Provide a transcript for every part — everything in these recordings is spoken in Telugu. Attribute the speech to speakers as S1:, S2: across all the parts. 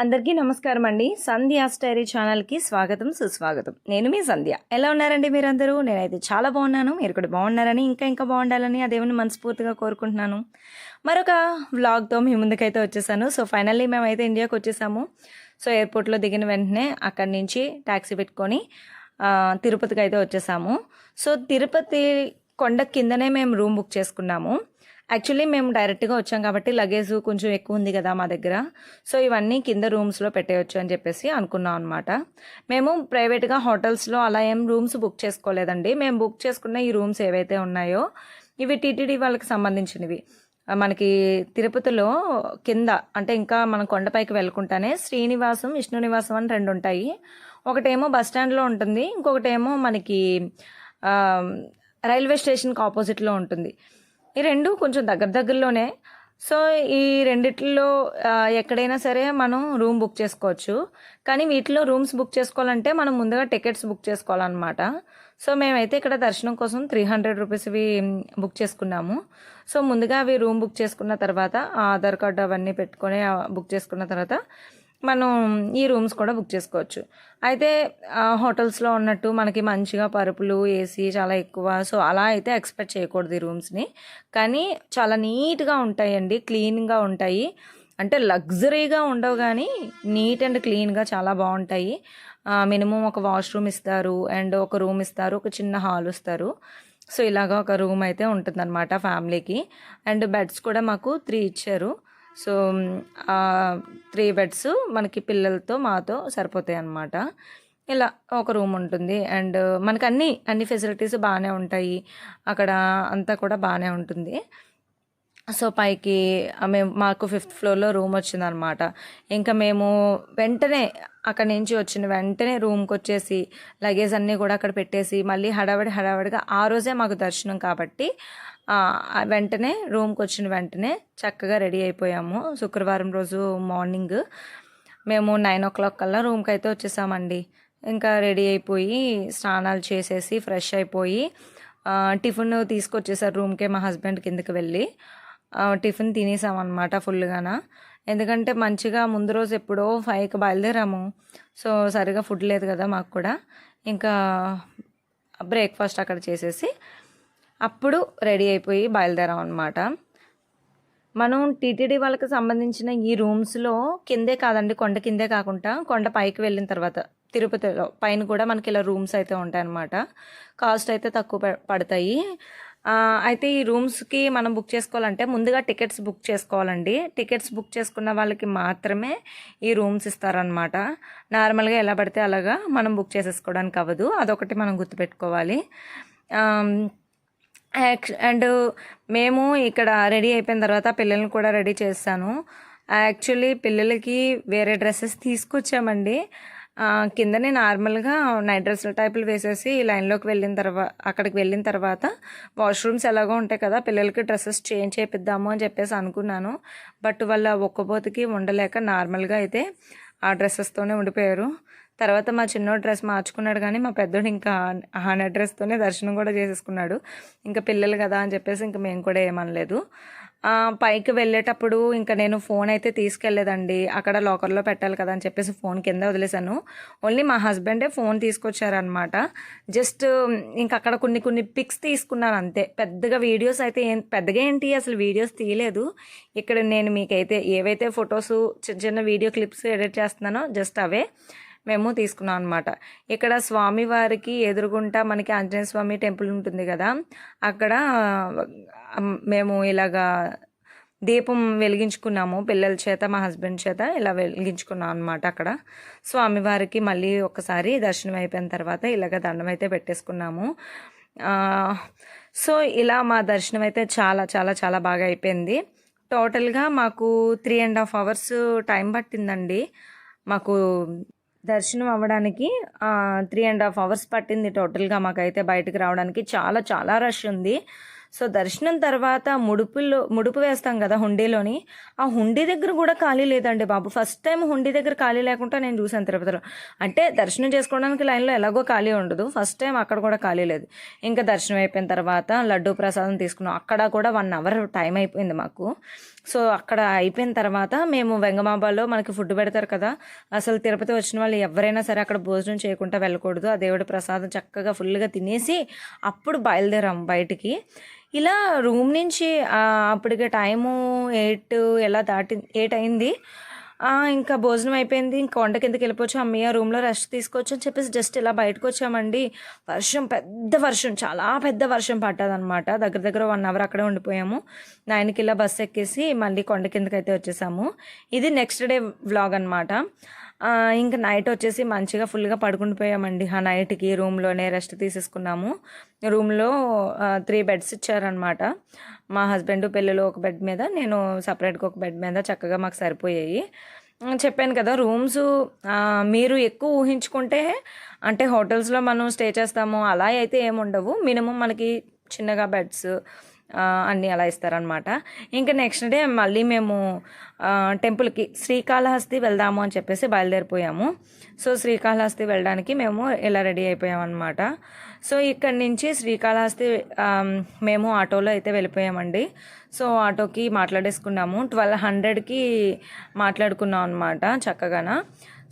S1: అందరికీ నమస్కారం అండి. సంధ్య స్టైరీ ఛానల్కి స్వాగతం సుస్వాగతం. నేను మీ సంధ్య. ఎలా ఉన్నారండి మీరందరూ? నేనైతే చాలా బాగున్నాను. మీరు కూడా బాగున్నారని ఇంకా ఇంకా బాగుండాలని ఆ దేవుని మనస్ఫూర్తిగా కోరుకుంటున్నాను. మరొక వ్లాగ్తో మీ ముందుకైతే వచ్చేసాను. సో ఫైనల్లీ మేమైతే ఇండియాకి వచ్చేసాము. సో ఎయిర్పోర్ట్లో దిగిన వెంటనే అక్కడి నుంచి ట్యాక్సీ పెట్టుకొని తిరుపతికి అయితే వచ్చేసాము. సో తిరుపతి కొండ కిందనే మేము రూమ్ బుక్ చేసుకున్నాము. యాక్చువల్లీ మేము డైరెక్ట్గా వచ్చాం కాబట్టి లగేజ్ కొంచెం ఎక్కువ ఉంది కదా మా దగ్గర. సో ఇవన్నీ కింద రూమ్స్లో పెట్టేయచ్చు అని చెప్పేసి అనుకున్నాం అనమాట మేము ప్రైవేట్గా హోటల్స్లో అలా ఏం రూమ్స్ బుక్ చేసుకోలేదండి. మేము బుక్ చేసుకున్న ఈ రూమ్స్ ఏవైతే ఉన్నాయో ఇవి టీటీడీ వాళ్ళకి సంబంధించినవి. మనకి తిరుపతిలో కింద అంటే ఇంకా మనం కొండపైకి వెళ్ళకుండానే శ్రీనివాసం విష్ణు నివాసం అని రెండు ఉంటాయి. ఒకటేమో బస్ స్టాండ్లో ఉంటుంది. ఇంకొకటేమో మనకి రైల్వే స్టేషన్కి ఆపోజిట్లో ఉంటుంది. ఈ రెండు కొంచెం దగ్గర దగ్గరలోనే. సో ఈ రెండిట్లో ఎక్కడైనా సరే మనం రూమ్ బుక్ చేసుకోవచ్చు. కానీ వీటిలో రూమ్స్ బుక్ చేసుకోవాలంటే మనం ముందుగా టికెట్స్ బుక్ చేసుకోవాలన్నమాట. సో మేమైతే ఇక్కడ దర్శనం కోసం త్రీ హండ్రెడ్ రూపీస్వి బుక్ చేసుకున్నాము. సో ముందుగా అవి రూమ్ బుక్ చేసుకున్న తర్వాత ఆధార్ కార్డు అవన్నీ పెట్టుకొని బుక్ చేసుకున్న తర్వాత మనం ఈ రూమ్స్ కూడా బుక్ చేసుకోవచ్చు. అయితే ఆ, హోటల్స్లో ఉన్నట్టు మనకి మంచిగా పరుపులు ఏసీ చాలా ఎక్కువ. సో అలా అయితే ఎక్స్పెక్ట్ చేయకూడదు ఈ రూమ్స్ని. కానీ చాలా నీట్గా ఉంటాయండి. క్లీన్గా ఉంటాయి. అంటే లగ్జరీగా ఉండవు కానీ నీట్ అండ్ క్లీన్గా చాలా బాగుంటాయి. మినిమం ఒక వాష్రూమ్ ఇస్తారు. అండ్ ఒక రూమ్ ఇస్తారు. ఒక చిన్న హాల్ ఇస్తారు సో ఇలాగా ఒక రూమ్ అయితే ఉంటుందన్నమాట ఫ్యామిలీకి. అండ్ బెడ్స్ కూడా మాకు త్రీ ఇచ్చారు. సో త్రీ బెడ్స్ మనకి పిల్లలతో మాతో సరిపోతాయి అన్నమాట. ఇలా ఒక రూమ్ ఉంటుంది. అండ్ మనకు అన్ని అన్ని ఫెసిలిటీస్ బాగానే ఉంటాయి. అక్కడ అంతా కూడా బాగానే ఉంటుంది. సో పైకి మేము మాకు ఫిఫ్త్ ఫ్లోర్లో రూమ్ వచ్చిందనమాట ఇంకా మేము వెంటనే అక్కడి నుంచి వచ్చిన వెంటనే రూమ్కి వచ్చేసి లగేజ్ అన్నీ కూడా అక్కడ పెట్టేసి మళ్ళీ హడావిడి హడావిడిగా ఆ రోజే మాకు దర్శనం కాబట్టి వెంటనే రూమ్కి వచ్చిన వెంటనే చక్కగా రెడీ అయిపోయాము. శుక్రవారం రోజు మార్నింగ్ మేము నైన్ ఓ క్లాక్ కల్లా రూమ్కి అయితే వచ్చేసామండి. ఇంకా రెడీ అయిపోయి స్నానాలు చేసేసి ఫ్రెష్ అయిపోయి టిఫిన్ తీసుకొచ్చేసారు రూమ్కే మా హస్బెండ్ కిందకి వెళ్ళి. టిఫిన్ తినేసామన్నమాట ఫుల్గాన. ఎందుకంటే మంచిగా ముందు రోజు ఎప్పుడో ఫైవ్కి బయలుదేరాము. సో సరిగా ఫుడ్ లేదు కదా మాకు కూడా. ఇంకా బ్రేక్ఫాస్ట్ అక్కడ చేసేసి అప్పుడు రెడీ అయిపోయి బయలుదేరాం అనమాట మనం టీటీడీ వాళ్ళకి సంబంధించిన ఈ రూమ్స్లో కిందే కాదండి కొండ కిందే కాకుండా కొండ పైకి వెళ్ళిన తర్వాత తిరుపతిలో పైన కూడా మనకి ఇలా రూమ్స్ అయితే ఉంటాయి అన్నమాట కాస్ట్ అయితే తక్కువ పడతాయి. అయితే ఈ రూమ్స్కి మనం బుక్ చేసుకోవాలంటే ముందుగా టికెట్స్ బుక్ చేసుకోవాలండి. టికెట్స్ బుక్ చేసుకున్న వాళ్ళకి మాత్రమే ఈ రూమ్స్ ఇస్తారనమాట నార్మల్గా ఎలా పడితే అలాగా మనం బుక్ చేసేసుకోవడానికి అవ్వదు. అదొకటి మనం గుర్తుపెట్టుకోవాలి. అండ్ మేము ఇక్కడ రెడీ అయిపోయిన తర్వాత పిల్లల్ని కూడా రెడీ చేస్తాను. యాక్చువల్లీ పిల్లలకి వేరే డ్రెస్సెస్ తీసుకొచ్చామండి. కిందనే నార్మల్గా నైట్ డ్రెస్ల టైపులు వేసేసి లైన్లోకి వెళ్ళిన తర్వాత అక్కడికి వెళ్ళిన తర్వాత వాష్రూమ్స్ ఎలాగో ఉంటాయి కదా పిల్లలకి డ్రెస్సెస్ చేంజ్ చేపిద్దాము అని చెప్పేసి అనుకున్నాను. బట్ వాళ్ళ ఒక్కపోతికి ఉండలేక నార్మల్గా అయితే ఆ డ్రెస్సెస్తోనే ఉండిపోయారు. తర్వాత మా చిన్నోడు డ్రెస్ మార్చుకున్నాడు కానీ మా పెద్దోడు ఇంకా ఆ డ్రెస్తోనే దర్శనం కూడా చేసేసుకున్నాడు. ఇంకా పిల్లలు కదా అని చెప్పేసి ఇంకా మేము కూడా ఏమనలేదు. పైకి వెళ్ళేటప్పుడు ఇంకా నేను ఫోన్ అయితే తీసుకెళ్ళేదండి అక్కడ లాకర్లో పెట్టాలి కదా అని చెప్పేసి ఫోన్ కింద వదిలేశాను. ఓన్లీ మా హస్బెండే ఫోన్ తీసుకొచ్చారనమాట జస్ట్ ఇంకా అక్కడ కొన్ని కొన్ని పిక్స్ తీసుకున్నాను అంతే. పెద్దగా వీడియోస్ అయితే ఏం పెద్దగా ఏంటి అసలు వీడియోస్ తీయలేదు. ఇక్కడ నేను మీకైతే ఏవైతే ఫొటోస్ చిన్న చిన్న వీడియో క్లిప్స్ ఎడిట్ చేస్తున్నానో జస్ట్ అవే. మేము తీసుకున్నాం అనమాట ఇక్కడ స్వామివారికి ఎదురుగుంటా మనకి ఆంజనేయ స్వామి టెంపుల్ ఉంటుంది కదా అక్కడ మేము ఇలాగా దీపం వెలిగించుకున్నాము. పిల్లల చేత మా హస్బెండ్ చేత ఇలా వెలిగించుకున్నాం అనమాట అక్కడ. స్వామివారికి మళ్ళీ ఒకసారి దర్శనం అయిపోయిన తర్వాత ఇలాగ దండం అయితే పెట్టేసుకున్నాము. సో ఇలా మా దర్శనం అయితే చాలా చాలా చాలా బాగా అయిపోయింది. టోటల్గా మాకు three and half hours time పట్టిందండి. మాకు దర్శనం అవ్వడానికి త్రీ అండ్ హాఫ్ అవర్స్ పట్టింది టోటల్గా మాకైతే బయటకు రావడానికి. చాలా చాలా రష్ ఉంది. సో దర్శనం తర్వాత ముడుపులో ముడుపు వేస్తాం కదా హుండీలోని. ఆ హుండీ దగ్గర కూడా ఖాళీ లేదండి బాబు. ఫస్ట్ టైం హుండీ దగ్గర ఖాళీ లేకుండా నేను చూసాను తిరుపతిలో. అంటే దర్శనం చేసుకోవడానికి లైన్లో ఎలాగో ఖాళీ ఉండదు. ఫస్ట్ టైం అక్కడ కూడా ఖాళీ లేదు. ఇంకా దర్శనం అయిపోయిన తర్వాత లడ్డూ ప్రసాదం తీసుకున్నాం. అక్కడ కూడా వన్ అవర్ టైం అయిపోయింది మాకు. సో అక్కడ అయిపోయిన తర్వాత మేము వెంగమాబాలో మనకి ఫుడ్ పెడతారు కదా అసలు తిరుపతి వచ్చిన వాళ్ళు ఎవరైనా సరే అక్కడ భోజనం చేయకుండా వెళ్ళకూడదు ఆ దేవుడి ప్రసాదం చక్కగా ఫుల్గా తినేసి అప్పుడు బయలుదేరాం బయటికి. ఇలా రూమ్ నుంచి అప్పటికి అప్పటికే టైము ఎయిట్ ఎలా దాటి ఎయిట్ అయింది. ఇంకా భోజనం అయిపోయింది. ఇంకా వంట కిందకి వెళ్ళిపోవచ్చు? అమ్మయ్య రూమ్లో రెస్ట్ తీసుకోవచ్చు అని చెప్పేసి జస్ట్ ఇలా బయటకు వచ్చామండి. వర్షం పెద్ద వర్షం చాలా పెద్ద వర్షం పట్టదనమాట దగ్గర దగ్గర వన్ అవర్ అక్కడే ఉండిపోయాము. నైన్కి ఇలా బస్సు ఎక్కేసి మళ్ళీ కొండ కిందకి అయితే వచ్చేసాము. ఇది నెక్స్ట్ డే వ్లాగ్ అనమాట ఇంకా నైట్ వచ్చేసి మంచిగా ఫుల్గా పడుకుని పోయామండి. ఆ నైట్కి రూమ్లోనే రెస్ట్ తీసేసుకున్నాము. రూమ్లో త్రీ బెడ్స్ ఇచ్చారనమాట మా హస్బెండ్ పిల్లలు ఒక బెడ్ మీద నేను సపరేట్గా ఒక బెడ్ మీద చక్కగా మాకు సరిపోయాయి. చెప్పాను కదా రూమ్స్ మీరు ఎక్కువ ఊహించుకుంటే అంటే హోటల్స్లో మనం స్టే చేస్తాము అలా అయితే ఏముండవు. మినిమం మనకి చిన్నగా బెడ్స్ అన్నీ అలా ఇస్తారనమాట ఇంకా నెక్స్ట్ డే మళ్ళీ మేము టెంపుల్కి శ్రీకాళహస్తి వెళ్దాము అని చెప్పేసి బయలుదేరిపోయాము. సో శ్రీకాళహస్తి వెళ్ళడానికి మేము ఇలా రెడీ అయిపోయామన్నమాట. సో ఇక్కడి నుంచి శ్రీకాళహస్తి మేము ఆటోలో అయితే వెళ్ళిపోయామండి. సో ఆటోకి మాట్లాడేసుకున్నాము. ట్వెల్వ్ హండ్రెడ్కి మాట్లాడుకున్నాం అనమాట చక్కగాన.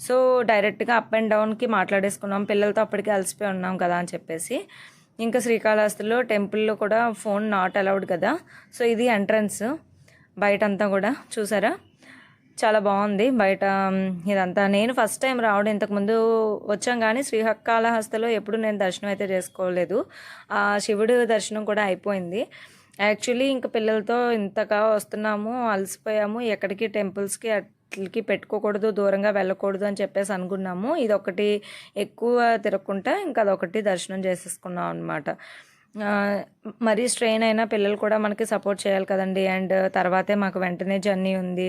S1: సో డైరెక్ట్గా అప్ అండ్ డౌన్కి మాట్లాడేసుకున్నాం. పిల్లలతో అప్పటికే అలసిపోయి ఉన్నాం కదా అని చెప్పేసి. ఇంకా శ్రీకాళహస్తిలో టెంపుల్లో కూడా ఫోన్ నాట్ అలౌడ్ కదా. సో ఇది ఎంట్రన్స్ బయట అంతా కూడా చూసారా? చాలా బాగుంది బయట ఇదంతా. నేను ఫస్ట్ టైం రావడం ఇంతకుముందు వచ్చాం కానీ శ్రీకాళహస్తిలో ఎప్పుడు నేను దర్శనం అయితే చేసుకోలేదు. ఆ శివుడు దర్శనం కూడా అయిపోయింది. యాక్చువల్లీ ఇంకా పిల్లలతో ఇంతగా వస్తున్నాము అలసిపోయాము. ఎక్కడికి టెంపుల్స్కి వాటికి పెట్టుకోకూడదు దూరంగా వెళ్ళకూడదు అని చెప్పేసి అనుకున్నాము. ఇది ఒకటి ఎక్కువ తిరగకుండా ఇంకా అదొకటి దర్శనం చేసేసుకున్నాం అనమాట మరీ స్ట్రెయిన్ అయినా పిల్లలు కూడా మనకి సపోర్ట్ చేయాలి కదండి. అండ్ తర్వాతే మాకు వెంటనే జర్నీ ఉంది.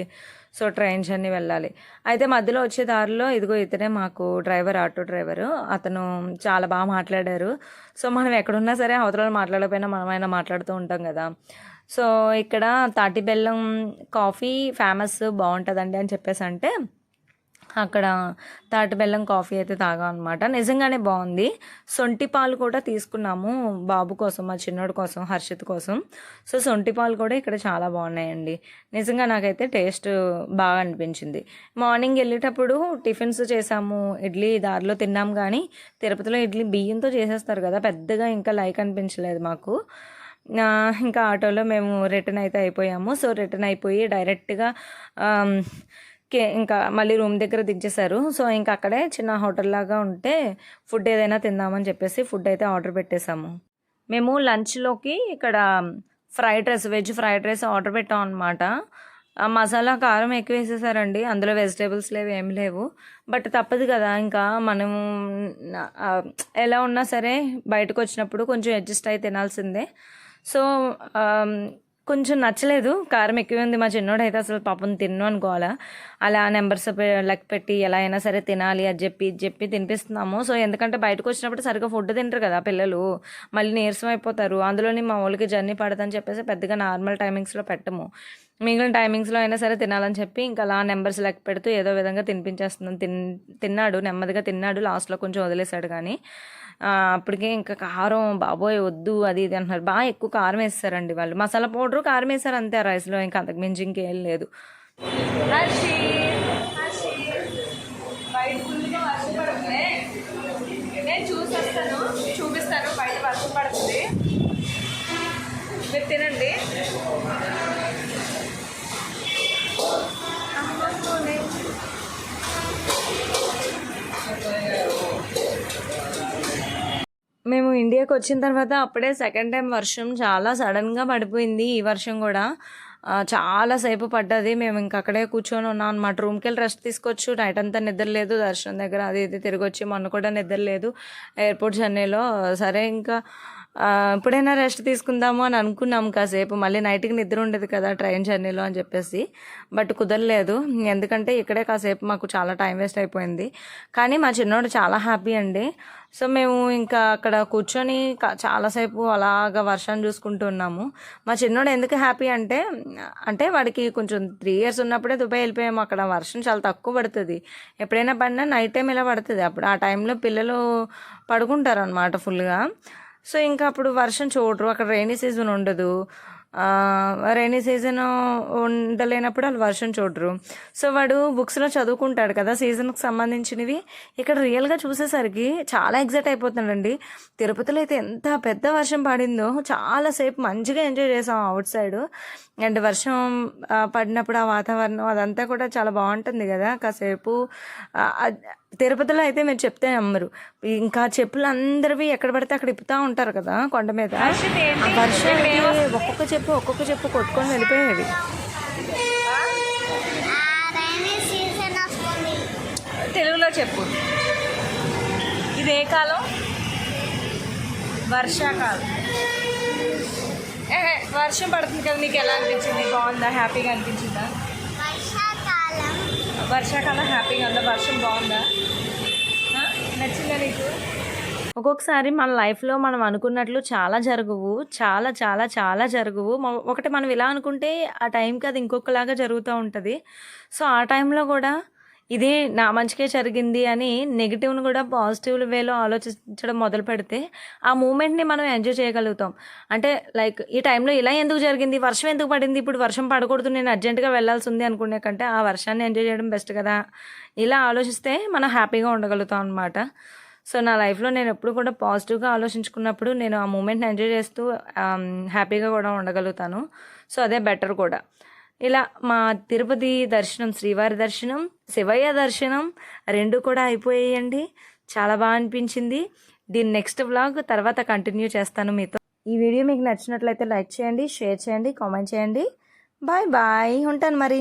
S1: సో ట్రైన్ జర్నీ వెళ్ళాలి. అయితే మధ్యలో వచ్చే దారిలో ఇదిగో ఇతనే మాకు డ్రైవర్ ఆటో డ్రైవరు. అతను చాలా బాగా మాట్లాడారు. సో మనం ఎక్కడున్నా సరే అవతల మాట్లాడకపోయినా మనమైనా మాట్లాడుతూ ఉంటాం కదా. సో ఇక్కడ తాటి బెల్లం కాఫీ ఫేమస్ బాగుంటుందండి అని చెప్పేసి అంటే అక్కడ తాటి బెల్లం కాఫీ అయితే తాగా అనమాట నిజంగానే బాగుంది. సొంటి పాలు కూడా తీసుకున్నాము బాబు కోసం మా చిన్నోడు కోసం హర్షిత్ కోసం. సో సొంటి పాలు కూడా ఇక్కడ చాలా బాగున్నాయండి. నిజంగా నాకైతే టేస్ట్ బాగా అనిపించింది. మార్నింగ్ వెళ్ళేటప్పుడు టిఫిన్స్ చేసాము. ఇడ్లీ దారిలో తిన్నాం కానీ తిరుపతిలో ఇడ్లీ బియ్యంతో చేసేస్తారు కదా పెద్దగా ఇంకా లైక్ అనిపించలేదు మాకు. ఇంకా ఆటోలో మేము రిటర్న్ అయితే అయిపోయాము. సో రిటర్న్ అయిపోయి డైరెక్ట్గా కే ఇంకా మళ్ళీ రూమ్ దగ్గర దించేశారు. సో ఇంకా అక్కడే చిన్న హోటల్ లాగా ఉంటే ఫుడ్ ఏదైనా తిందామని చెప్పేసి ఫుడ్ అయితే ఆర్డర్ పెట్టేశాము. మేము లంచ్లోకి ఇక్కడ fried rice veg fried rice order పెట్టాం అనమాట మసాలా కారం ఎక్కువ వేసేసారండి. అందులో వెజిటేబుల్స్ లేవు ఏమి లేవు. బట్ తప్పదు కదా ఇంకా మనం ఎలా ఉన్నా సరే బయటకు వచ్చినప్పుడు కొంచెం అడ్జస్ట్ అయి తినాల్సిందే. సో కొంచెం నచ్చలేదు. కారం ఎక్కువ ఉంది. మా చిన్నోడు అయితే అసలు పాపం తిన్ను అనుకోవాలా. అలా నెంబర్స్ లెక్క పెట్టి ఎలా అయినా సరే తినాలి అది చెప్పి ఇది చెప్పి తినిపిస్తున్నాము. సో ఎందుకంటే బయటకు వచ్చినప్పుడు సరిగ్గా ఫుడ్ తింటారు కదా పిల్లలు. మళ్ళీ నీరసం అయిపోతారు. అందులోని మా వాళ్ళకి జర్నీ పడదని చెప్పేసి పెద్దగా నార్మల్ టైమింగ్స్లో పెట్టము. మిగిలిన టైమింగ్స్లో అయినా సరే తినాలని చెప్పి ఇంకా అలా నెంబర్స్ లెక్క పెడుతూ ఏదో విధంగా తినిపించేస్తున్నాం. తిన్ తిన్నాడు. నెమ్మదిగా తిన్నాడు. లాస్ట్లో కొంచెం వదిలేశాడు కానీ. అప్పటికే ఇంకా కారం బాబోయ్ వద్దు అది ఇది అంటున్నారు. బాగా ఎక్కువ కారం వేస్తారండి వాళ్ళు. మసాలా పౌడర్ కారం వేస్తారు అంతే ఆ రైస్లో. ఇంకా అంతకు మించి ఇంకేం లేదు.
S2: నేను చూపిస్తాను. బయట వర్షం పడుతుంది. మీరు తినండి.
S1: మేము ఇండియాకి వచ్చిన తర్వాత అప్పుడే సెకండ్ టైం వర్షం చాలా సడన్గా పడిపోయింది ఈ వర్షం కూడా. చాలా సేపు పడ్డది. మేము ఇంక అక్కడే కూర్చొని ఉన్నాం అనమాట రూమ్కి వెళ్ళి రెస్ట్ తీసుకోవచ్చు. నైట్ అంతా నిద్ర లేదు. దర్శనం దగ్గర అది ఇది తిరిగి వచ్చి మొన్న కూడా నిద్ర లేదు. ఎయిర్పోర్ట్ చెన్నైలో సరే ఇంకా ఎప్పుడైనా రెస్ట్ తీసుకుందాము అని అనుకున్నాం కాసేపు. మళ్ళీ నైట్కి నిద్ర ఉండదు కదా ట్రైన్ జర్నీలో అని చెప్పేసి. బట్ కుదరలేదు. ఎందుకంటే ఇక్కడే కాసేపు మాకు చాలా టైం వేస్ట్ అయిపోయింది. కానీ మా చిన్నోడు చాలా హ్యాపీ అండి. సో మేము ఇంకా అక్కడ కూర్చొని చాలాసేపు అలాగ వర్షం చూసుకుంటూ ఉన్నాము. మా చిన్నోడు ఎందుకు హ్యాపీ అంటే అంటే వాడికి కొంచెం త్రీ ఇయర్స్ ఉన్నప్పుడే దుబాయ్ వెళ్ళిపోయాము. అక్కడ వర్షం చాలా తక్కువ పడుతుంది. ఎప్పుడైనా పడినా నైట్ టైం ఇలా పడుతుంది. అప్పుడు ఆ టైంలో పిల్లలు పడుకుంటారు అనమాట ఫుల్గా. సో ఇంకా అప్పుడు వర్షం చూడరు అక్కడ రైనీ సీజన్ ఉండదు. రైనీ సీజన్ ఉండలేనప్పుడు వాళ్ళు వర్షం చూడరు సో వాడు బుక్స్లో చదువుకుంటాడు కదా సీజన్కి సంబంధించినవి. ఇక్కడ రియల్గా చూసేసరికి చాలా ఎగ్జైట్ అయిపోతున్నాడండి. తిరుపతిలో అయితే ఎంత పెద్ద వర్షం పడిందో చాలాసేపు మంచిగా ఎంజాయ్ చేసాం అవుట్ సైడ్ అండ్ వర్షం పడినప్పుడు ఆ వాతావరణం అదంతా కూడా చాలా బాగుంటుంది కదా. కాసేపు తిరుపతిలో అయితే మీరు చెప్తే నమ్మరు. ఇంకా చెప్పులు అందరివి ఎక్కడ పడితే అక్కడ ఇప్పుతూ ఉంటారు కదా కొండ మీద. వర్షం ఒక్కొక్క చెప్పు ఒక్కొక్క చెప్పు కొట్టుకొని వెళ్ళిపోయేవి.
S2: తెలుగులో చెప్పు. ఇది ఏ కాలం? వర్షాకాలం. వర్షం పడుతుంది కదా నీకు ఎలా అనిపించింది? బాగుందా? హ్యాపీగా అనిపించిందా?
S3: వర్షాకాలం.
S2: వర్షాకాలం హ్యాపీగా ఉందా? వర్షం బాగుందా? నచ్చిందా నీకు?
S1: ఒక్కొక్కసారి మన లైఫ్లో మనం అనుకున్నట్లు చాలా జరగవు చాలా చాలా చాలా జరగవు. ఒకటి మనం ఇలా అనుకుంటే ఆ టైంకి అది ఇంకొకలాగా జరుగుతూ ఉంటుంది. సో ఆ టైంలో కూడా ఇది నా మంచికే జరిగింది అని నెగిటివ్ని కూడా పాజిటివ్ వేలో ఆలోచించడం మొదలు పెడితే ఆ మూమెంట్ని మనం ఎంజాయ్ చేయగలుగుతాం. అంటే లైక్ ఈ టైంలో ఇలా ఎందుకు జరిగింది? వర్షం ఎందుకు పడింది? ఇప్పుడు వర్షం పడకూడదు నేను అర్జెంటుగా వెళ్ళాల్సి ఉంది అనుకునే కంటే ఆ వర్షాన్ని ఎంజాయ్ చేయడం బెస్ట్ కదా? ఇలా ఆలోచిస్తే మనం హ్యాపీగా ఉండగలుగుతాం అనమాట సో నా లైఫ్లో నేను ఎప్పుడు కూడా పాజిటివ్గా ఆలోచించుకున్నప్పుడు నేను ఆ మూమెంట్ని ఎంజాయ్ చేస్తూ హ్యాపీగా కూడా ఉండగలుగుతాను. సో అదే బెటర్ కూడా. ఇలా మా తిరుపతి దర్శనం శ్రీవారి దర్శనం శివయ్య దర్శనం రెండు కూడా అయిపోయాయండి. చాలా బాగా అనిపించింది. దీని నెక్స్ట్ బ్లాగ్ తర్వాత కంటిన్యూ చేస్తాను మీతో. ఈ వీడియో మీకు నచ్చినట్లయితే లైక్ చేయండి షేర్ చేయండి కామెంట్ చేయండి. Bye bye. ఉంటాను మరి.